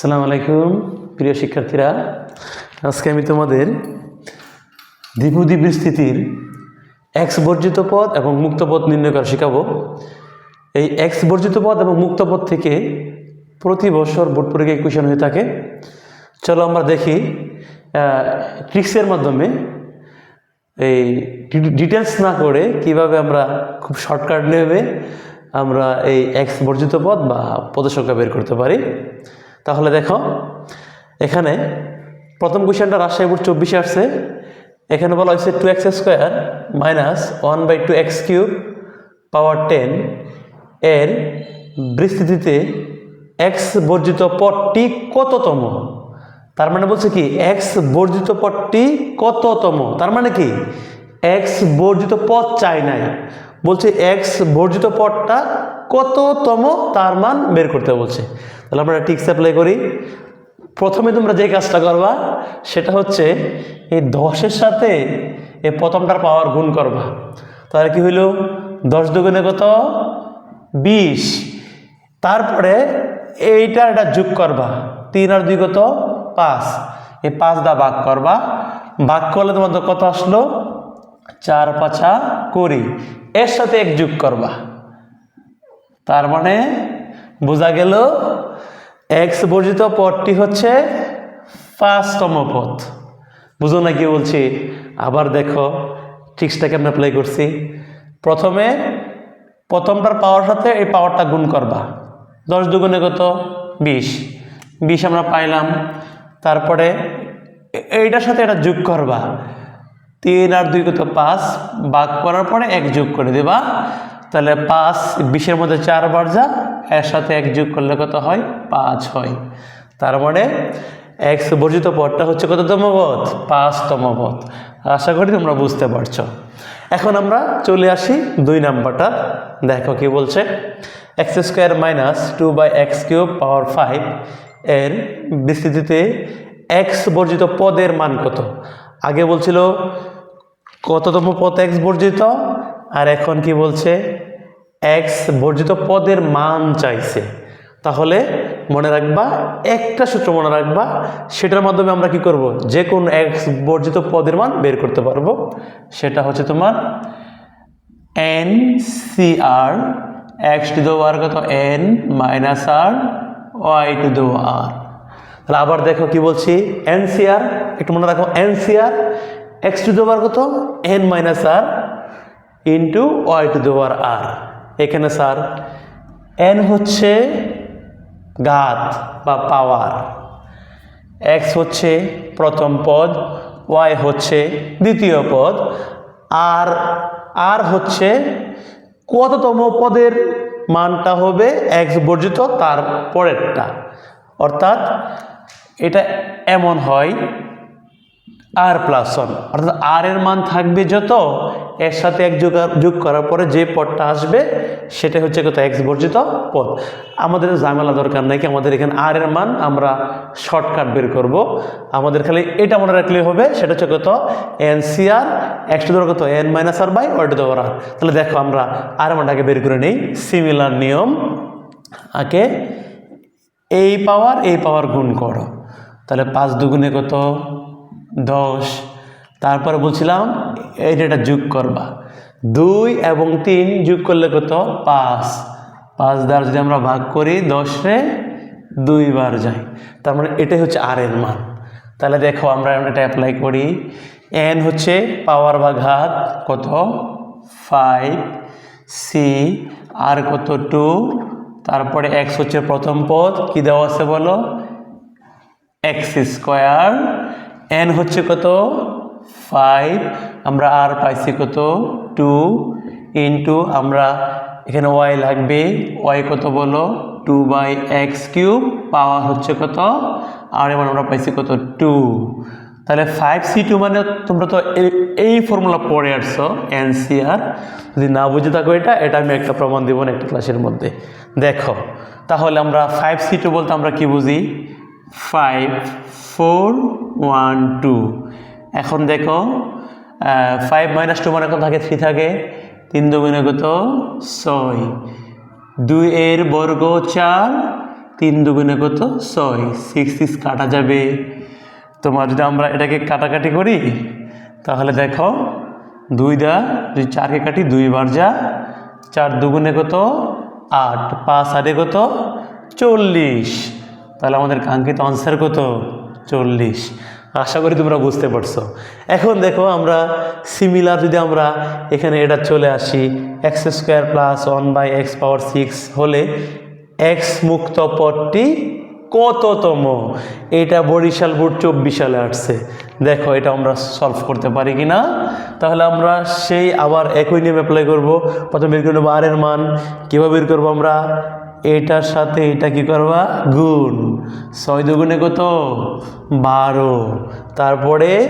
আসসালামু আলাইকুম, প্রিয় শিক্ষার্থীরা। আজকে আমি তোমাদের দ্বিপদী বিস্তৃতির এক্স বর্জিত পদ এবং মুক্ত পদ নির্ণয় করা শেখাবো। এই এক্স বর্জিত পদ এবং মুক্ত পদ থেকে প্রতি বছর বোর্ড পরীক্ষায় কোয়েশন হয়ে থাকে। চলো আমরা দেখি ট্রিক্সের মাধ্যমে এই ডিটেলস না করে কীভাবে আমরা খুব শর্টকাট নেবে আমরা এই এক্স বর্জিত পদ বা পদের সংখ্যা বের করতে পারি। তাহলে দেখো, এখানে প্রথম কোয়েশ্চেনটা রাজশাহী বোর্ড চব্বিশে আসছে। এখানে বলা হয়েছে two x square minus one by two x cube power ten এর বিস্তৃতিতে এক্স বর্জিত পদটি কততম? তার মানে বলছে কি এক্স বর্জিত পদটি কততম? তার মানে কি এক্স বর্জিত পদ চাই নাই। বলছে এক্স বর্জিত পদটা কততম তার মান বের করতে বলছে। তাহলে আমরা টিক্স অ্যাপ্লাই করি। প্রথমে তোমরা যে কাজটা করবা, সেটা হচ্ছে এই দশের সাথে এই প্রথমটার পাওয়ার গুণ করবা। তাহলে কি হইল? দশ দুগুণে কত? বিশ। তারপরে এইটা এটা যোগ করবা। তিন আর দুই কত? পাঁচ। এই পাঁচ দা ভাগ করবা। ভাগ করলে তোমাদের কত আসলো? চার পাঁচা কুড়ি এর সাথে এক যোগ করবা। তার মানে বোঝা গেল এক্স বর্জিত পদটি হচ্ছে পাঁচতম পদ। বুঝো না কি বলছি? আবার দেখো ট্রিক্সটাকে আমরা অ্যাপ্লাই করছি। প্রথমে প্রথমটার পাওয়ার সাথে এই পাওয়ারটা গুণ করবা। দশ দুগুণে কত? বিশ। বিশ আমরা পাইলাম। তারপরে এইটার সাথে এটা যোগ করবা। তিন আর দুই কত পাঁচ? ভাগ করার পরে এক যোগ করে দেবা। তাহলে পাঁচ, বিশের মধ্যে চারবার যা, এর সাথে এক যোগ করলে কত হয়? পাঁচ হয়। তার মানে এক্স বর্জিত পদটা হচ্ছে কততম পদ পাঁচতম পদ আশা করি তোমরা বুঝতে পারছ। এখন আমরা চলে আসি দুই নাম্বারটা। দেখো কি বলছে? X square minus two by x cube power five এর বিস্তৃতিতে এক্স বর্জিত পদের মান কত? আগে বলছিল কততম পদ এক্স বর্জিত? আর এখন কি বলছে? এক্স বর্জিত পদের মান চাইছে। তাহলে মনে রাখবা, একটা সূত্র মনে রাখবা, সেটার মাধ্যমে আমরা কি করব? যে কোন এক্স বর্জিত পদের মান বের করতে পারব। সেটা হচ্ছে তোমার n C r x to the r কত? N minus r y to the r তাহলে আবার দেখো কি বলছি? এনসিআর একটু মনে রাখো এনসিআর এক্স টু দেওয়ার কত? N minus r into y to the power r এখানে স্যার এন হচ্ছে ঘাত বা পাওয়ার। এক্স হচ্ছে প্রথম পদ ওয়াই হচ্ছে দ্বিতীয় পদ। আর আর হচ্ছে কততম পদের মানটা হবে এক্স বর্জিত তার পরেরটা। অর্থাৎ এটা এমন হয় আর প্লাস ওয়ান অর্থাৎ আর এর মান থাকবে যত, এর সাথে এক যোগ যোগ করার পরে যে পদটা আসবে সেটা হচ্ছে কত? এক্স বর্জিত পদ। আমাদের ঝামেলা দরকার নাই কি? আমাদের এখানে আর এর মান আমরা শর্টকাট বের করব। আমাদের খালি এটা মনে রাখলে হবে, সেটা হচ্ছে কত? N C r x to কত? N minus r by y to the power r তাহলে দেখো আমরা আর মানটাকে বের করে নেই। সিমিলার নিয়ম। আগে এই পাওয়ার এই পাওয়ার গুণ করো। তাহলে পাঁচ দুগুণে কত? দশ, তারপরে বলছিলাম এইটা যোগ করবা। দুই এবং তিন যোগ করলে কত? পাঁচ। পাঁচ দ্বারা যদি আমরা ভাগ করি, দশে দুইবার যাই। তার মানে এটাই হচ্ছে আর এর মান। তাহলে দেখো আমরা এটা অ্যাপ্লাই করি। এন হচ্ছে পাওয়ার বা ঘাত কত? ফাইভ সি আর কত টু তারপরে এক্স হচ্ছে প্রথম পদ। কি দেওয়া আছে বলো? এক্স স্কোয়ার এন হচ্ছে কত? ফাইভ আমরা আর পাইছি কত? টু ইন্টু আমরা এখানে ওয়াই লাগবে। ওয়াই কত বলো? Two by x cube power হচ্ছে কত? আর এবার আমরা পাইছি কত? টু তাহলে ফাইভ সি টু মানে তোমরা তো এই- ফর্মুলা পড়ে আসছো এনসিআর যদি না বুঝে থাকো এটা এটা আমি একটা প্রমাণ দিব একটা ক্লাসের মধ্যে। দেখো, তাহলে আমরা ফাইভ সি টু বলতে আমরা কি বুঝি? ফাইভ ফোর ওয়ান টু এখন দেখো ফাইভ মাইনাস টু মানে কত থাকে? থ্রি থাকে। তিন দুগুণে কত? ছয়। দুই এর বর্গ চার, তিন দুগুণে কত? ছয়। সিক্স সিক্স কাটা যাবে। তোমার যদি আমরা এটাকে কাটাকাটি করি, তাহলে দেখো, দুই দা, যদি চারকে কাটি দুইবার যা, চার দুগুণে কত? আট। পাঁচ আটে কত? চল্লিশ। তাহলে আমাদের কাঙ্ক্ষিত আনসার কত? চল্লিশ। আশা করি তোমরা বুঝতে পারছ। এখন দেখো আমরা সিমিলার যদি আমরা এখানে এটা চলে আসি x square plus one by x power six হলে এক্স মুক্ত পদটি কততম? এটা বরিশাল বোর্ড চব্বিশ সালে আসছে। দেখো এটা আমরা সলভ করতে পারি কি না তাহলে আমরা সেই আবার একই নিয়ম অ্যাপ্লাই করব। প্রথমে বের করে নেব আর এর মান। কীভাবে বের করব আমরা? এটার সাথে এটা কি করবা? গুণ। ছয় দুগুণে কত? বারো। তারপরে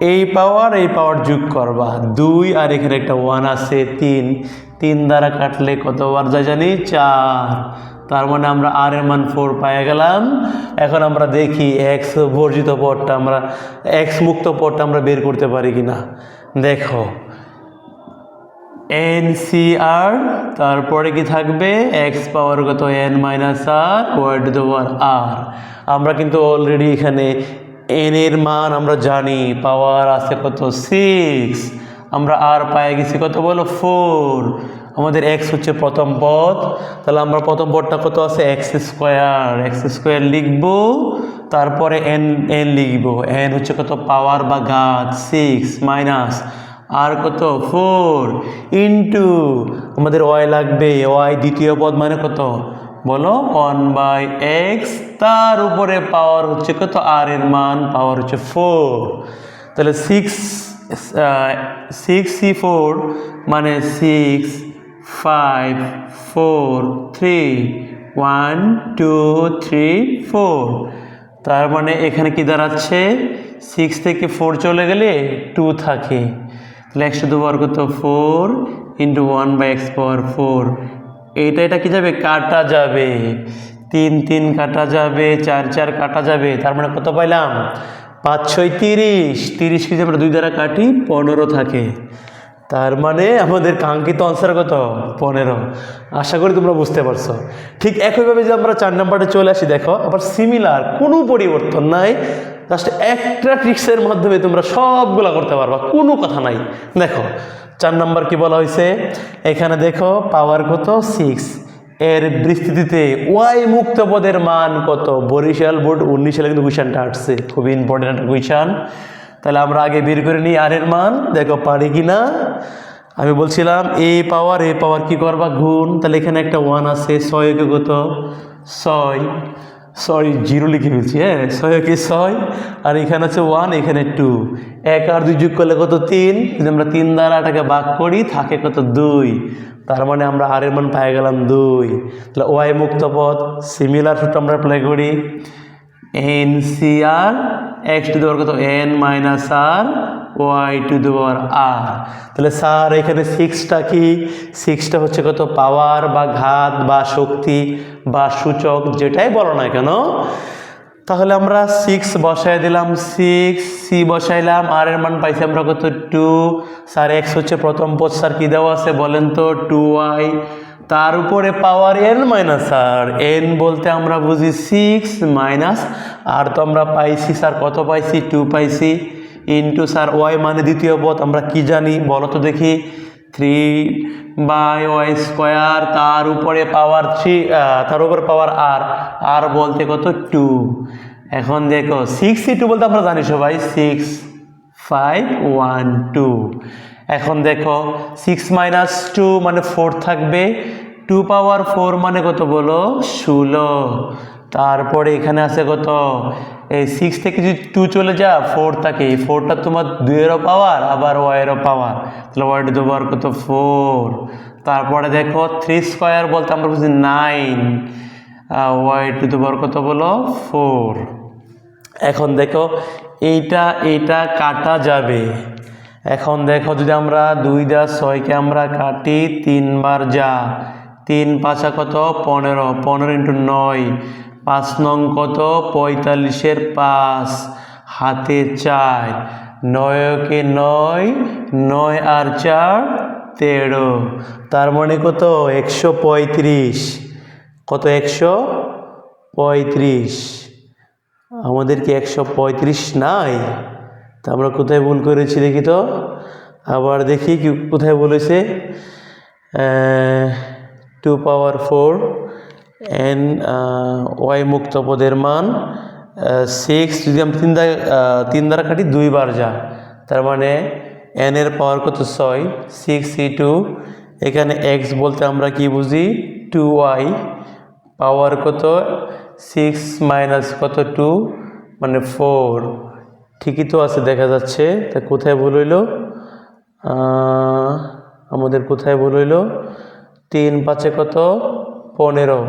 এই পাওয়ার এই পাওয়ার যোগ করবা। দুই, আর এখানে একটা ওয়ান আছে, তিন। তিন দ্বারা কাটলে কতবার যায় জানি? চার। তার মানে আমরা আর এর মান ফোর পায়ে গেলাম। এখন আমরা দেখি এক্স বর্জিত পদটা আমরা এক্স মুক্ত পদটা আমরা বের করতে পারি কি না দেখো এন সি আর তারপরে কি থাকবে? এক্স পাওয়ার কত? N minus r, y to the power r. আমরা কিন্তু অলরেডি এখানে এন এর মান আমরা জানি, পাওয়ার আছে কত? সিক্স। আমরা আর পায়ে গেছি কত বলো? ফোর। আমাদের এক্স হচ্ছে প্রথম পদ। তাহলে আমরা প্রথম পদটা কত আছে? X square. এক্স স্কোয়ার লিখব, তারপরে এন এন লিখব। এন হচ্ছে কত? পাওয়ার বা গাছ। সিক্স মাইনাস আর কত? ফোর ইন্টু আমাদের ওয়াই লাগবে ওয়াই দ্বিতীয় পদ মানে কত? বলো ওয়ান বাই এক্স তার উপরে পাওয়ার হচ্ছে কত? আর এর মান পাওয়ার হচ্ছে ফোর তাহলে সিক্স সিক্স সি ফোর মানে six five four three one two three four তার মানে এখানে কি দাঁড়াচ্ছে? সিক্স থেকে ফোর চলে গেলে টু থাকে। তাহলে একশো দুবার কত four into one by x power four এইটা, এটা কি যাবে? কাটা যাবে। তিন তিন কাটা যাবে, চার চার কাটা যাবে। তার মানে কত পাইলাম? পাঁচ, ছয়, তিরিশ। তিরিশ কি আমরা দুই দ্বারা কাটি, পনেরো থাকে। তার মানে আমাদের কাঙ্ক্ষিত আনসার কত? পনেরো। আশা করি তোমরা বুঝতে পারছ। ঠিক একইভাবে যে আমরা চার নাম্বারে চলে আসি, দেখো, আবার সিমিলার কোনো পরিবর্তন নাই। জাস্ট একটা ট্রিক্সের মাধ্যমে তোমরা সবগুলা করতে পারবা। কোনো কথা নাই। দেখো, চার নাম্বার কি বলা হয়েছে এখানে দেখো পাওয়ার কত? সিক্স এর বিস্তৃতিতে ওয়াই মুক্ত পদের মান কত? বরিশাল বোর্ড উনিশ সালে কিন্তু কুইশনটা আসছে। খুবই ইম্পর্টেন্ট একটা কুইশন তাহলে আমরা আগে বের করে নিই আর এর মান। দেখো, পারি কি না? আমি বলছিলাম এ পাওয়ার এ পাওয়ার কি করবা? গুণ। তাহলে এখানে একটা ওয়ান আছে ছয়কে কত? ছয়। সরি, জিরো লিখে ফেলছি হ্যাঁ? ছয়কে ছয়, আর এখানে আছে ওয়ান এখানে টু এক আর দুই যোগ করলে কত তিন? যদি আমরা তিন দ্বারা এটাকে ভাগ করি, থাকে কত দুই। তার মানে আমরা আর এর মান পাই গেলাম দুই। তাহলে ওয়াই মুক্ত পথ সিমিলার সূত্র আমরা অ্যাপ্লাই করি। N C r x to the power কত? N minus r y to the power r তাহলে স্যার, এখানে সিক্সটা কি? সিক্সটা হচ্ছে কত? পাওয়ার বা ঘাত বা শক্তি বা সূচক যেটাই বলো না কেন? তাহলে আমরা সিক্স বসাই দিলাম সিক্স সি বসাইলাম আর এর মান পাইছি আমরা কত? টু স্যার এক্স হচ্ছে প্রথম পদ, স্যার, কী দেওয়া আছে বলেন তো? টু ওয়াই তার উপরে power n minus r n বলতে আমরা বুঝি সিক্স মাইনাস আর তো আমরা পাইছি, স্যার, কত পাইছি? টু পাইছি। ইন্টু স্যার ওয়াই মানে দ্বিতীয় পথ আমরা কি জানি? বলো তো দেখি। থ্রি বাই ওয়াই স্কোয়ার তার উপরে পাওয়ার থ্রি তার উপরে পাওয়ার আর আর বলতে কত? টু এখন দেখো সিক্স সি টু বলতে আমরা জানি সবাই। সিক্স ফাইভ ওয়ান টু এখন দেখো সিক্স মাইনাস টু মানে ফোর থাকবে। টু পাওয়ার ফোর মানে কত বলো? ষোলো। তারপরে এখানে আছে কত? এই সিক্স থেকে যদি টু চলে যা ফোর থাকে। এই ফোরটা তোমার দুইয়েরও পাওয়ার আবার ওয়াইয়েরও পাওয়ার তাহলে ওয়াই টু পাওয়ার কত? ফোর তারপরে দেখো থ্রি স্কোয়ার বলতে আমরা বুঝি নাইন ওয়াই টু পাওয়ার কত বলো? ফোর এখন দেখো, এইটা এইটা কাটা যাবে। এখন দেখো, যদি আমরা দুই দা ছয়কে আমরা কাটি, তিনবার যা। তিন পাঁচা কত? পনেরো। পনেরো ইন্টু নয়। পাঁচ নং কত? পঁয়তাল্লিশের পাঁচ। হাতে চার। নয়কে নয় নয় আর চার, তেরো। তার মানে কত? একশো পঁয়ত্রিশ। কত একশো পঁয়ত্রিশ? আমাদের কি একশো পঁয়ত্রিশ নাই। তা আমরা কোথায় ভুল করেছি দেখি তো? আবার দেখি কি কোথায় বলেছে? Two power four n y মুক্ত পদের মান সিক্স যদি আমি তিন দ্বারা আহ, তিন দ্বারা কাটি দুইবার যা তার মানে এন এর পাওয়ার কত? ছয় সিক্স সি টু এখানে এক্স বলতে আমরা কি বুঝি? টু ওয়াই পাওয়ার কত? সিক্স মাইনাস কত? টু মানে ফোর ঠিকই তো আছে দেখা যাচ্ছে তা কোথায় ভুল হইল? আমাদের কোথায় ভুল হইল? তিন পাঁচে কত? পনেরো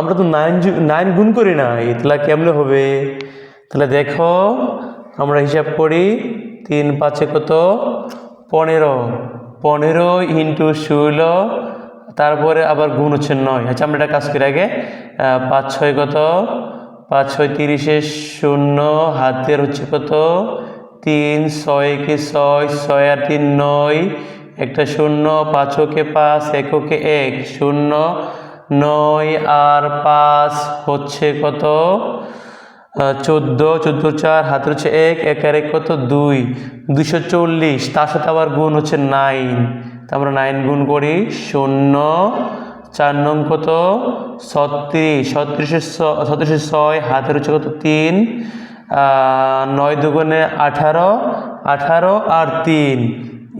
আমরা তো নাইন নাইন গুণ করি না তাহলে কেমনে হবে? তাহলে দেখো, আমরা হিসাব করি, তিন পাঁচে কত? পনেরো। পনেরো ইন্টু ষোলো, তারপরে আবার গুণ হচ্ছে নয়। আচ্ছা আমরা একটা কাজ করি আগে। পাঁচ ছয় কত? পাঁচ ছয় তিরিশে শূন্য, হাতের হচ্ছে কত? তিন, ছয়কে ছয় ছয় আর তিন নয়। একটা শূন্য, পাঁচকে পাঁচ, এককে এক, শূন্য। নয় আর পাঁচ হচ্ছে কত? চোদ্দ চোদ্দ চার হাতের হচ্ছে এক এক আর এক কত? দুই। দুশো চল্লিশ, তার সাথে আবার গুণ হচ্ছে নাইন। তা আমরা নাইন গুণ করি শূন্য, চার নং কত? ছত্রিশ ছত্রিশের ছত্রিশের ছয় হাতের হচ্ছে কত? তিন। নয় দুগুণে আঠারো আঠারো আর তিন,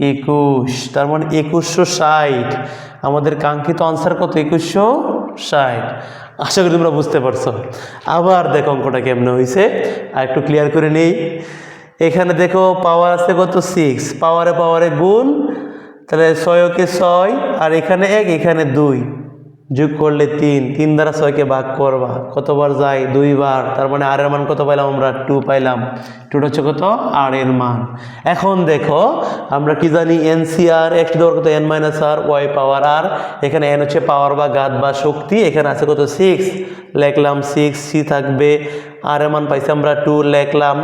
একুশ। তার মানে একুশশো ষাট। আমাদের কাঙ্ক্ষিত আনসার কত? একুশশো ষাট। আশা করি তোমরা বুঝতে পারছ। আবার দেখো অঙ্কটা কেমনে হয়েছে আর একটু ক্লিয়ার করে নেই। এখানে দেখো পাওয়ার আছে কত? সিক্স পাওয়ারে পাওয়ারে গুণ। তাহলে ছয়কে ছয়, আর এখানে এক, এখানে দুই। যোগ করলে তিন তিন দ্বারা ছয়কে ভাগ করবা। কতবার যায়? দুইবার। তার মানে আর এর মান কত পাইলাম আমরা? টু পাইলাম। টুটা হচ্ছে কত? আর এর মান। এখন দেখো, আমরা কি জানি? এন সি আর, এক্স দেওয়ার কত? N minus r y power r এখানে এন হচ্ছে পাওয়ার বা গাত বা শক্তি। এখানে আছে কত? সিক্স লেখলাম সিক্স সি থাকবে। আর এর মান পাইছি আমরা টু লেখলাম।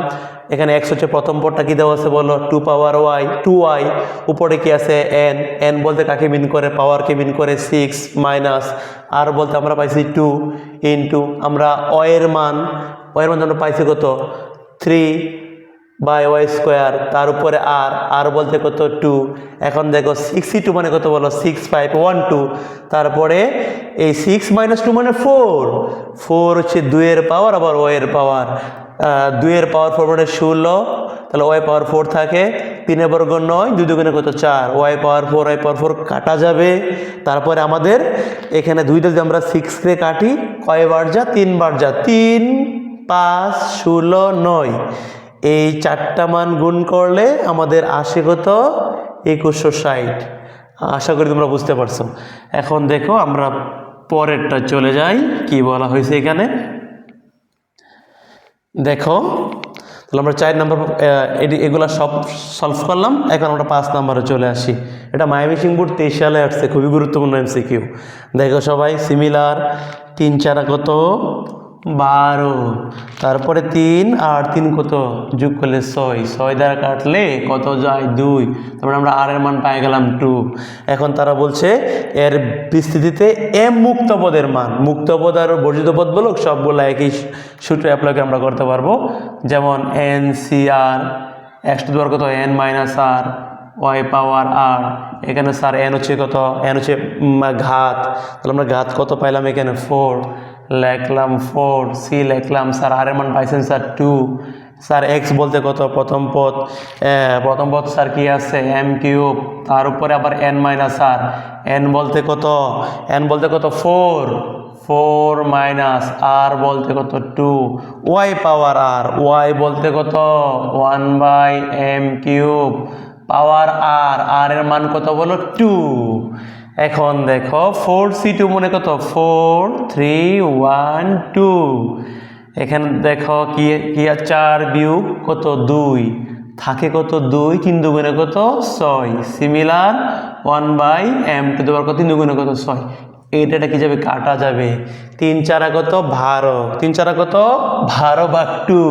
এখানে এক্স হচ্ছে প্রথম পদটা কি দেওয়া আছে বলো? Two power y two y উপরে কি আছে এন এন বলতে কাকে মিন করে? পাওয়ারকে মিন করে? সিক্স মাইনাস আর বলতে আমরা পাইছি টু ইন্টু আমরা অয়ের মান অয়ের মান আমরা পাইছি কত? থ্রি বাই ওয়াই স্কোয়ার তার উপরে আর আর বলতে কত টু এখন দেখো সিক্সটি টু মানে কত বলো? সিক্স ফাইভ ওয়ান টু তারপরে এই সিক্স মাইনাস টু মানে ফোর ফোর হচ্ছে দুইয়ের পাওয়ার আবার ওয়ের পাওয়ার দুইয়ের পাওয়ার ফোর মানে ষোলো, তাহলে ওয়াই পাওয়ার ফোর থাকে, তিনের বর্গ নয়, দুই দুগুণে কত চার y power four y power four কাটা যাবে, তারপরে আমাদের এখানে দুইটা যদি আমরা সিক্সকে কাটি কয়বার যা? তিনবার যা? তিন, পাঁচ, ষোলো, নয় এই চারটা মান গুণ করলে আমাদের আসে কত? একুশশো ষাট। আশা করি তোমরা বুঝতে পারছ। এখন দেখো আমরা পরেরটা চলে যাই। কি বলা হয়েছে এখানে? দেখো, তাহলে আমরা চার নম্বর এগুলা সব সলভ করলাম। এখন আমরা পাঁচ নাম্বারে চলে আসি। এটা মায়ামি সিংপুর তেইশ সালে আসছে, খুবই গুরুত্বপূর্ণ এমসিকিউ দেখো সবাই সিমিলার তিন চারা কত? বারো। তারপরে তিন আর তিন কত? যোগ করলে ছয়। ছয় দ্বারা কাটলে কত যায়? দুই। তারপরে আমরা আর এর মান পাই গেলাম টু। এখন তারা বলছে এর বিস্তৃতিতে এম মুক্ত পদের মান। মুক্ত পদ আর বর্জিত পদ বলুক, সবগুলো একই সূত্রে অ্যাপ্লাই আমরা করতে পারব। যেমন এন, সি, আর। এক্স দেওয়ার কত? N minus r. Y power r. এখানে স্যার এন হচ্ছে কত? এন হচ্ছে ঘাত। তাহলে আমরা ঘাত কত পাইলাম এখানে? ফোর। লেখলাম ফোর সি লেখলাম স্যার আর এর পাইছেন স্যার টু স্যার এক্স বলতে কত? প্রথম আহ, প্রথম পদ স্যার কি আছে? এম কিউব তার উপরে আবার এন মাইনাস আর। এন বলতে কত? এন বলতে কত? ফোর ফোর মাইনাস আর বলতে কত? Two y power r y বলতে কত? One by m cube power r r এর মান কত বলো? টু। এখন দেখো ফোর সি টু মনে কত? ফোর থ্রি ওয়ান টু এখানে দেখো কি কি চার বিয়োগ কত? দুই। থাকে কত? দুই, তিন দুগুণে কত? ছয়। Similar one by m to the power কত? তিন দুগুণে কত? ছয়। এইটা কি যাবে? কাটা যাবে। তিন চারা কত? বারো। তিন চারা কত? বারো বাঘ টু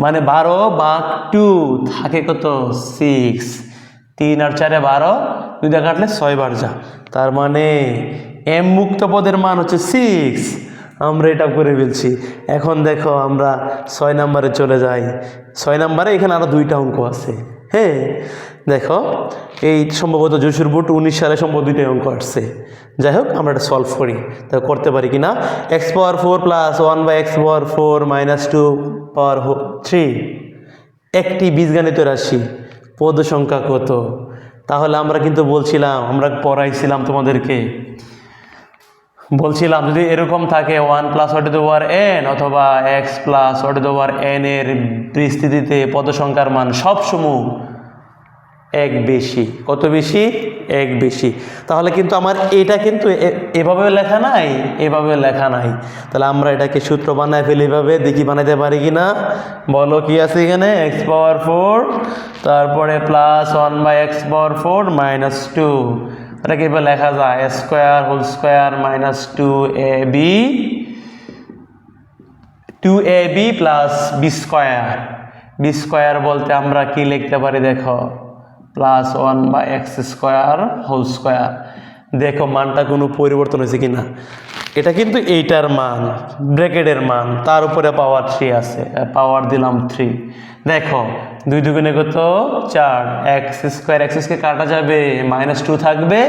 মানে বারো বাঘ টু থাকে কত? সিক্স তিন আর চারে বারো দুইটা কাটলে ছয় বার যা। তার মানে এম মুক্ত পদের মান হচ্ছে সিক্স আমরা এটা করে ফেলছি। এখন দেখো আমরা ছয় নাম্বারে চলে যাই। ছয় নাম্বারে এখানে আরও দুইটা অঙ্ক আছে। হ্যাঁ দেখো এই সম্ভবত জসুর বুট উনিশ সালে সম্ভবত দুইটাই অঙ্ক আসছে। যাই হোক, আমরা এটা সলভ করি। তা করতে পারি কি না x power four plus one by x power four minus two power three একটি বীজগণিত রাশি। পদ সংখ্যা কত? তাহলে আমরা কিন্তু বলছিলাম, আমরা পড়াইছিলাম তোমাদেরকে। বলছিলাম যদি এরকম থাকে one plus what to war n অথবা x plus what to war n এর পরিস্থিতিতে পদ সংখ্যার মান সবসময় এক বেশি। কত বেশি? এক বেশি। তাহলে কিন্তু আমার এটা কিন্তু এভাবে লেখা নাই এভাবে লেখা নাই। তাহলে আমরা এটাকে সূত্র বানায় ফেলি এভাবে, দেখি বানাইতে পারি কি না? বলো কি আছে এখানে? এক্স পাওয়ার ফোর তারপরে plus one by x power four minus two এটাকে এবার লেখা যায়? Square whole square minus two a b two a b plus b square b square বলতে আমরা কি লিখতে পারি দেখো? প্লাস ওয়ান বা এক্স স্কোয়ার হোল স্কোয়ার দেখো মানটা কোনো পরিবর্তন হয়েছে কি না এটা কিন্তু এইটার মান ব্র্যাকেটের মান তার উপরে পাওয়ার থ্রি আছে। পাওয়ার দিলাম থ্রি দেখো দুই দুগুণে কত? চার। এক্স স্কোয়ার এক্স স্কোয়ার কাটা যাবে? মাইনাস টু থাকবে।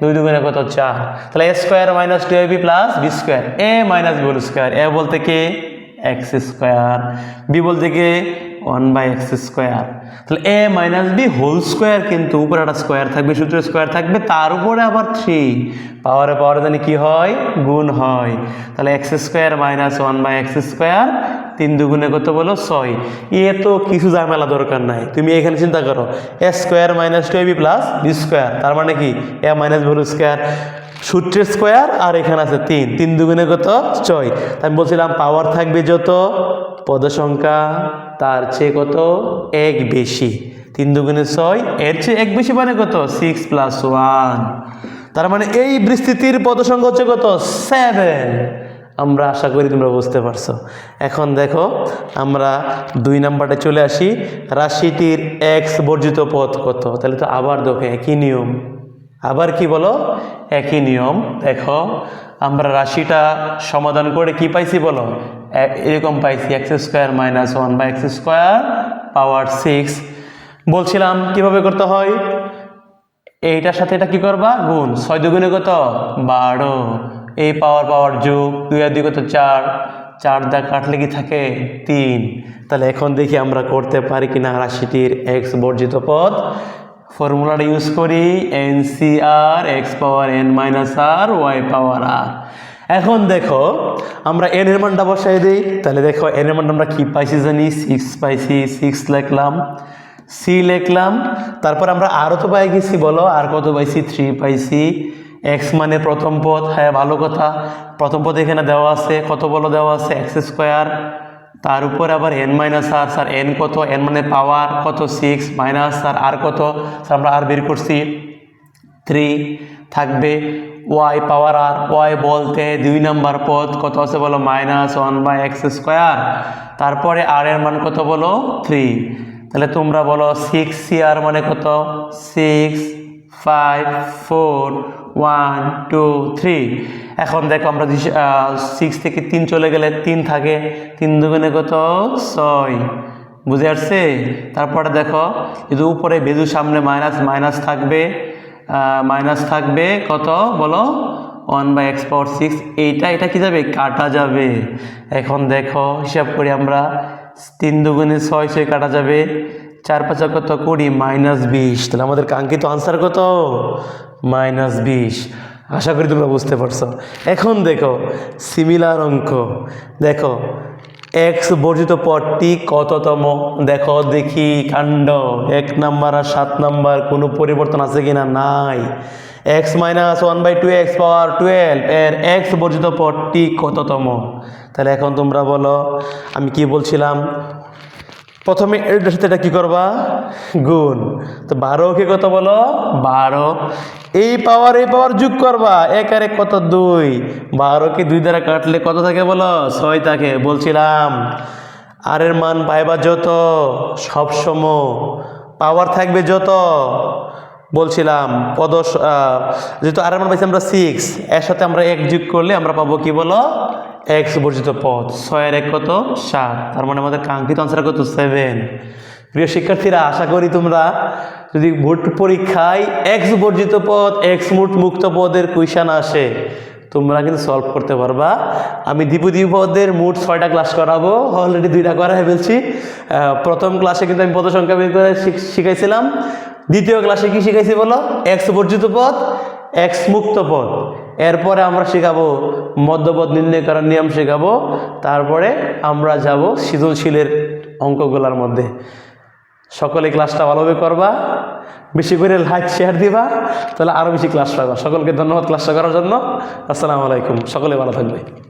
দুই দুগুণে কত? চার। তাহলে a square minus two a b plus b square a minus b whole square a বলতে কে? এক্স স্কোয়ার বি বলতে কে? ওয়ান বাই এক্স স্কোয়ার তাহলে a minus b whole square কিন্তু উপরে একটা স্কোয়ার থাকবে, সূত্র স্কোয়ার থাকবে, তার উপরে আবার থ্রি পাওয়ারে পাওয়ারে জানি কি হয়? গুণ হয়। তাহলে x square minus one by x square তিন দুগুণে কত বলো? ছয়। এ তো কিছু ঝামেলা দরকার নাই। তুমি এখানে চিন্তা করো a square minus two a b plus b square তার মানে কি? এ মাইনাস ভুল স্কোয়ার সূত্রের স্কোয়ার আর এখানে আছে তিন। তিন দুগুণে কত? ছয়। আমি বলছিলাম পাওয়ার থাকবে যত? পদ সংখ্যা তার চেয়ে কত? এক বেশি। তিন দুগুণে ছয়, এর চেয়ে এক বেশি মানে কত? সিক্স প্লাস ওয়ান তার মানে এই বিস্তৃতির পদ সংখ্যা হচ্ছে কত? সেভেন আমরা আশা করি তোমরা বুঝতে পারছ। এখন দেখো, আমরা দুই নাম্বারটা চলে আসি। রাশিটির এক্স বর্জিত পথ কত? তাহলে তো আবার দেখো একই নিয়ম। আবার কি বলো? একই নিয়ম। দেখো, আমরা রাশিটা সমাধান করে কি পাইছি বলো? এরকম পাইছি এক্স স্কোয়ার মাইনাস ওয়ান বা এক্স স্কোয়ার পাওয়ার সিক্স বলছিলাম, কীভাবে করতে হয়? এইটার সাথে এটা কি করবা? গুণ। ছয় দুগুণে কত? বারো। এই পাওয়ার পাওয়ার যোগ, দুই আর দুই কত? চার। চার দা কাটলে কি থাকে? তিন। তাহলে এখন দেখি আমরা করতে পারি কিনা রাশিটির এক্স বর্জিত পদ ফর্মুলাটা ইউজ করি n c r x power n minus r y power r এখন দেখো, আমরা এন এর মানটা বসাই দিই। তাহলে দেখো এন এর মানটা আমরা কি পাইছি জানি? সিক্স পাইছি সিক্স লিখলাম সি লিখলাম। তারপর আমরা আরও তো পাই গেছি, বলো আর কত পাইছি? থ্রি পাইছি। এক্স মানে প্রথম পদ হ্যাঁ ভালো কথা। প্রথম পদ এখানে দেওয়া আছে, কত বলো দেওয়া আছে? এক্স স্কোয়ার তার উপর আবার n minus r sir n কত? এন মানে পাওয়ার কত? সিক্স মাইনাস স্যার আর কত? স্যার, আমরা আর বের করছি থ্রি থাকবে ওয়াই পাওয়ার আর ওয়াই বলতে দুই নাম্বার পদ, কত আছে বলো? Minus one by x square তারপরে আর এর মান কত বলো? থ্রি তাহলে তোমরা বলো সিক্স সি আর মানে কত? Six five four one two three এখন দেখো আমরা সিক্স থেকে তিন চলে গেলে তিন থাকে। তিন দুগুণে কত? ছয়। বুঝে আসছে? তারপরে দেখো, যদি উপরে ভেজু সামনে মাইনাস মাইনাস থাকবে মাইনাস থাকবে কত? বলো one by x power six এইটা, এটা কি যাবে? কাটা যাবে। এখন দেখো, হিসাব করি আমরা, তিন দুগুণে ছয় ছয় কাটা যাবে। চার পাঁচা কত? কুড়ি মাইনাস বিশ। তাহলে আমাদের কাঙ্ক্ষিত আনসার কত? মাইনাস বিশ। আশা করি তোমরা বুঝতে পারছ। এখন দেখো সিমিলার অঙ্ক। দেখো এক্স বর্জিত পদটি কততম? দেখো, দেখি, কাণ্ড। এক নাম্বার আর সাত নাম্বার, কোনো পরিবর্তন আছে কিনা? নাই। X minus one by two x power twelve এর এক্স বর্জিত পদটি কততম? তাহলে এখন তোমরা বলো, আমি কি বলছিলাম? প্রথমে এটার সাথে এটা কী করবা? গুণ। তো বারোকে কত বলো? বারো। এই পাওয়ার এই পাওয়ার যোগ করবা। এক আর এক কত? দুই। বারো বারোকে দুই দ্বারা কাটলে কত থাকে বলো? ছয় থাকে। বলছিলাম, আর এর মান পাইবা যত? সবসময়। পাওয়ার থাকবে যত? বলছিলাম, পদস যেহেতু আর আমরা পাইছি আমরা সিক্স এর সাথে আমরা এক যোগ করলে আমরা পাবো কি বলো? এক্স বর্জিত পদ, ছয়ের এক কত? সাত। তার মানে আমাদের কাঙ্ক্ষিত আনসার কত? সেভেন প্রিয় শিক্ষার্থীরা, আশা করি তোমরা যদি ভোট পরীক্ষায় এক্স বর্জিত পদ এক্স মুট মুক্ত পদের কুইশন আসে, তোমরা কিন্তু সলভ করতে পারবা। আমি দীপু পদের মোট ছয়টা ক্লাস করাবো। অলরেডি দুইটা করা ফেলছি। প্রথম ক্লাসে কিন্তু আমি পদ সংখ্যা বের করে শিখ- শিখাইছিলাম। দ্বিতীয় ক্লাসে কি শিখাইছি বলো? এক্স বর্জিত পদ এক্স মুক্ত পদ। এরপরে আমরা শেখাবো মধ্যপদ নির্ণয় করার নিয়ম শেখাবো। তারপরে আমরা যাব সৃজনশীলের অঙ্কগুলোর মধ্যে। সকলে ক্লাসটা ভালোভাবে করবা। বেশি করে লাইক শেয়ার দিবা। তাহলে আরও বেশি ক্লাস পাবা। সকলকে ধন্যবাদ ক্লাসটা করার জন্য। আসসালামু আলাইকুম। সকলে ভালো থাকবে।